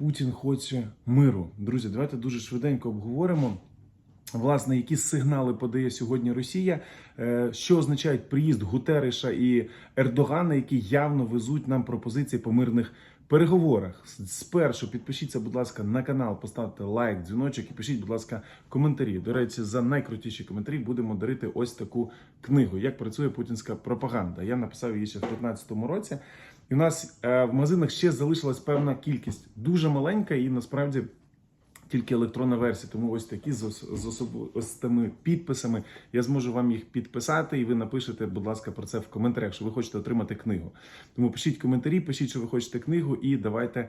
Путін хоче миру. Друзі, давайте дуже швиденько обговоримо. Власне, які сигнали подає сьогодні Росія, е, що означають приїзд Гутериша і Ердогана, які явно везуть нам пропозиції по мирних переговорах. Спершу підпишіться, будь ласка, на канал, поставте лайк, дзвіночок і пишіть, будь ласка, коментарі. До речі, за найкрутіші коментарі будемо дарити ось таку книгу. Як працює путінська пропаганда? Я написав її ще в 2015 році. І у нас е, в магазинах ще залишилась певна кількість, дуже маленька, і насправді тільки електронна версія. Тому ось такі з, ос- з особо з тими підписами я зможу вам їх підписати, і ви напишете, будь ласка, про це в коментарях, що ви хочете отримати книгу. Тому пишіть коментарі, пишіть, що ви хочете книгу, і давайте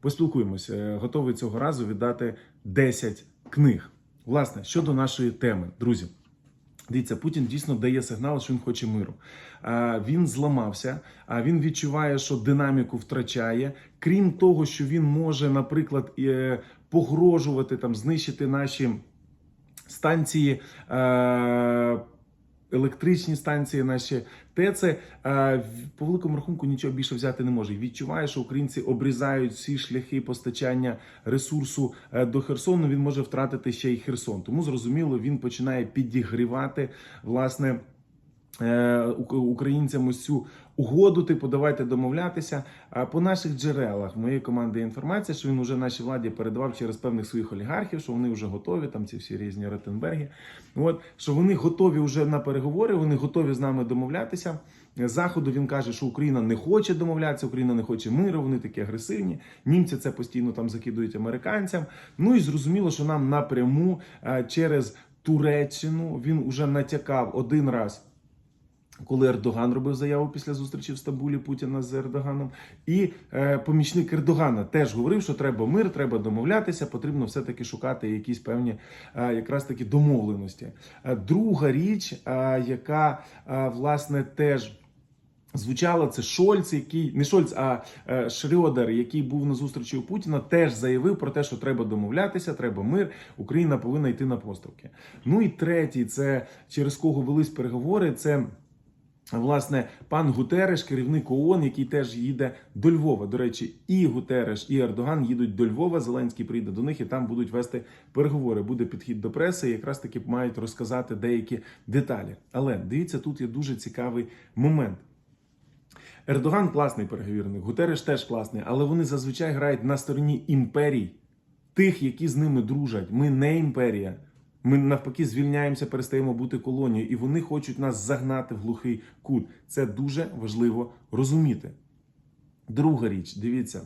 поспілкуємося. Е, Готовий цього разу віддати 10 книг. Власне, щодо нашої теми, друзі. Дивіться, Путін дійсно дає сигнал, що він хоче миру. Він зламався, він відчуває, що динаміку втрачає. Крім того, що він може, наприклад, е, погрожувати там, знищити наші станції. Електричні станції, наші ТЕЦи, е, по великому рахунку нічого більше взяти не може. Відчуває, що українці обрізають всі шляхи постачання ресурсу е, до Херсону. Він може втратити ще й Херсон. Тому зрозуміло, він починає підігрівати власне. Е, ук- Українцям ось цю угоду, типу, давайте домовлятися. А по наших джерелах моєї команди є інформація, що він уже нашій владі передавав через певних своїх олігархів, що вони вже готові, там ці всі різні Ротенберги. От що вони готові вже на переговори, вони готові з нами домовлятися. Заходу він каже, що Україна не хоче домовлятися, Україна не хоче миру, вони такі агресивні. Німці це постійно там закидують американцям. Ну і зрозуміло, що нам напряму е, через Туреччину він уже натякав один раз. Коли Ердоган робив заяву після зустрічі в Стамбулі Путіна з Ердоганом, і е, помічник Ердогана теж говорив, що треба мир, треба домовлятися, потрібно все-таки шукати якісь певні е, якраз таки домовленості. Е, друга річ, е, яка е, власне теж. Звучало це Шольц, який не Шольц, а е, Шрёдер, який був на зустрічі у Путіна, теж заявив про те, що треба домовлятися, треба мир. Україна повинна йти на поступки. Ну і третій, це через кого велись переговори. Це Власне, пан Гутереш, керівник ООН, який теж їде до Львова. До речі, і Гутереш, і Ердоган їдуть до Львова. Зеленський прийде до них і там будуть вести переговори. Буде підхід до преси, і якраз таки мають розказати деякі деталі. Але дивіться, тут є дуже цікавий момент. Ердоган класний переговірник, Гутереш теж класний, але вони зазвичай грають на стороні імперій, тих, які з ними дружать. Ми не імперія. Ми навпаки звільняємося, перестаємо бути колонією, і вони хочуть нас загнати в глухий кут. Це дуже важливо розуміти. Друга річ, дивіться,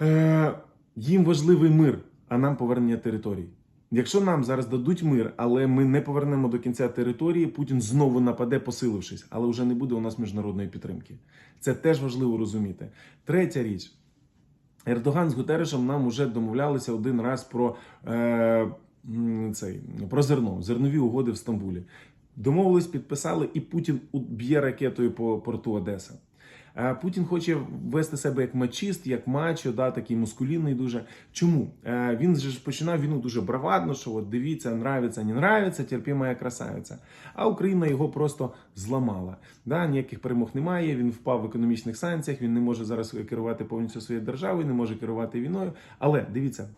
е, їм важливий мир, а нам повернення територій. Якщо нам зараз дадуть мир, але ми не повернемо до кінця території, Путін знову нападе, посилившись, але вже не буде у нас міжнародної підтримки. Це теж важливо розуміти. Третя річ. Ердоган з Гутерешем нам вже домовлялися один раз про, е, цей, про зерно, зернові угоди в Стамбулі. Домовились, підписали, і Путін б'є ракетою по порту Одеса. Е, Путін хоче вести себе як мачіст, як мачо, да, такий мускулінний дуже. Чому? Е, Він же починав війну дуже бравадно, що от дивіться, нравиться, не нравиться, терпімая красавиця. А Україна його просто зламала. Да, ніяких перемог немає. Він впав в економічних санкціях. Він не може зараз керувати повністю своєю державою, не може керувати війною. Але дивіться.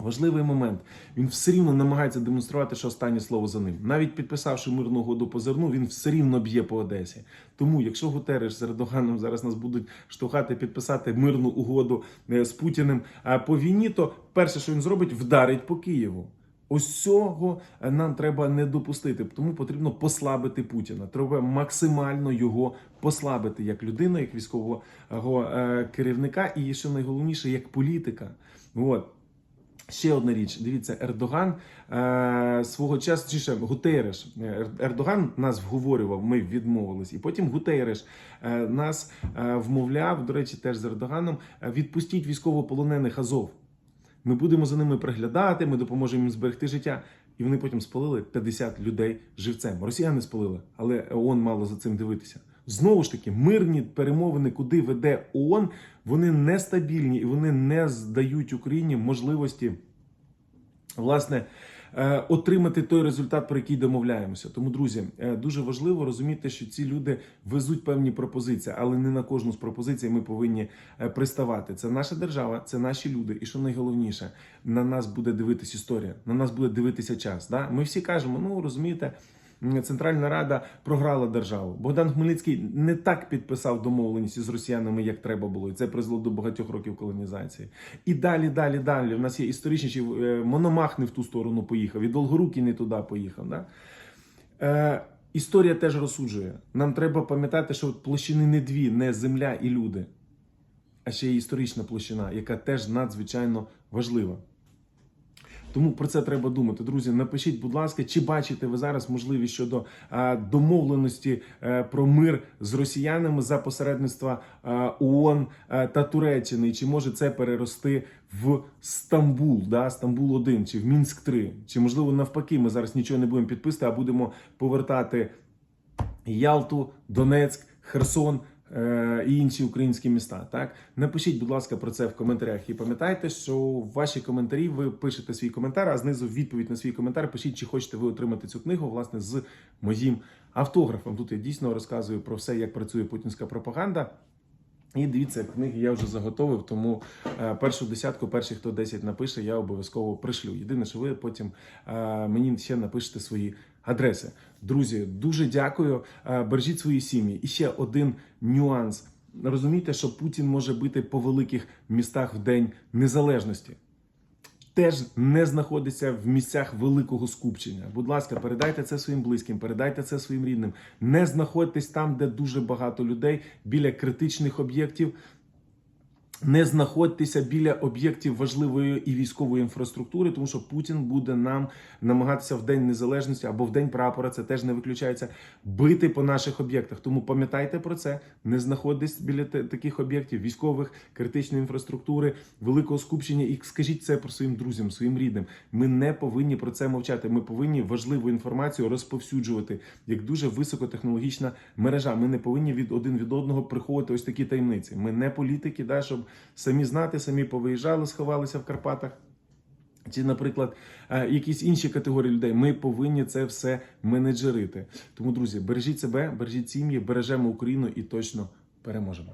Важливий момент. Він все рівно намагається демонструвати, що останнє слово за ним. Навіть підписавши мирну угоду по зерну, він все рівно б'є по Одесі. Тому, якщо Гутереш з Ердоганом зараз нас будуть штовхати підписати мирну угоду е, з Путіним е, по війні, то перше, що він зробить, вдарить по Києву. Ось цього е, нам треба не допустити, тому потрібно послабити Путіна. Треба максимально його послабити як людину, як військового керівника, і що найголовніше, як політика. От. Ще одна річ, дивіться, Ердоган е, свого часу чи Гутереш. Е, Ердоган нас вговорював, ми відмовились, і потім Гутереш е, нас е, вмовляв. До речі, теж з Ердоганом е, відпустіть військовополонених Азов. Ми будемо за ними приглядати, ми допоможемо їм зберегти життя. І вони потім спалили 50 людей живцем. Росіяни спалили, але ООН мало за цим дивитися. Знову ж таки, мирні перемовини, куди веде ООН, вони нестабільні і вони не здають Україні можливості власне е, отримати той результат, про який домовляємося. Тому, друзі, е, дуже важливо розуміти, що ці люди везуть певні пропозиції, але не на кожну з пропозицій ми повинні е, приставати. Це наша держава, це наші люди. І що найголовніше, на нас буде дивитись історія, на нас буде дивитися час. Да? Ми всі кажемо, ну розумієте. Центральна Рада програла державу. Богдан Хмельницький не так підписав домовленість з росіянами, як треба було, і це призвело до багатьох років колонізації. І далі, далі, далі. У нас є історичні е, Мономах не в ту сторону поїхав, і Долгорукий не туди поїхав. Да? Е, історія теж розсуджує. Нам треба пам'ятати, що площини не дві, не земля і люди, а ще й історична площина, яка теж надзвичайно важлива. Тому про це треба думати. Друзі, напишіть, будь ласка, чи бачите ви зараз можливість щодо а, домовленості е, про мир з росіянами за посередництва а, ООН та Туреччини? Чи може це перерости в Стамбул, да, Стамбул 1 чи в Мінськ 3 Чи можливо навпаки, ми зараз нічого не будемо підписувати, а будемо повертати Ялту, Донецьк, Херсон е, і інші українські міста. Так напишіть, будь ласка, про це в коментарях. І пам'ятайте, що ваші коментарі ви пишете свій коментар, а знизу відповідь на свій коментар пишіть, чи хочете ви отримати цю книгу власне з моїм автографом. Тут я дійсно розказую про все, як працює путінська пропаганда. І дивіться, книги я вже заготовив, тому е, першу десятку, перші, хто 10 напише, я обов'язково пришлю. Єдине, що ви потім е, мені ще напишете свої адреси. Друзі, дуже дякую. Е, бережіть свої сім'ї. І ще один нюанс. Розумійте, що Путін може бити по великих містах в День Незалежності. Теж не знаходиться в місцях великого скупчення. Будь ласка, передайте це своїм близьким, передайте це своїм рідним. Не знаходьтесь там, де дуже багато людей, біля критичних об'єктів. Не знаходьтеся біля об'єктів важливої і військової інфраструктури, тому що Путін буде нам намагатися в день незалежності або в день прапора, це теж не виключається, бити по наших об'єктах. Тому пам'ятайте про це, не знаходьтесь біля та- таких об'єктів військових, критичної інфраструктури, великого скупчення. І скажіть це про своїм друзям, своїм рідним. Ми не повинні про це мовчати. Ми повинні важливу інформацію розповсюджувати як дуже високотехнологічна мережа. Ми не повинні від один від одного приховувати ось такі таємниці. Ми не політики, да, щоб самі знати, самі повиїжджали, сховалися в Карпатах. Чи, наприклад, е, якісь інші категорії людей, ми повинні це все менеджерити. Тому, друзі, бережіть себе, бережіть сім'ї, бережемо Україну і точно переможемо.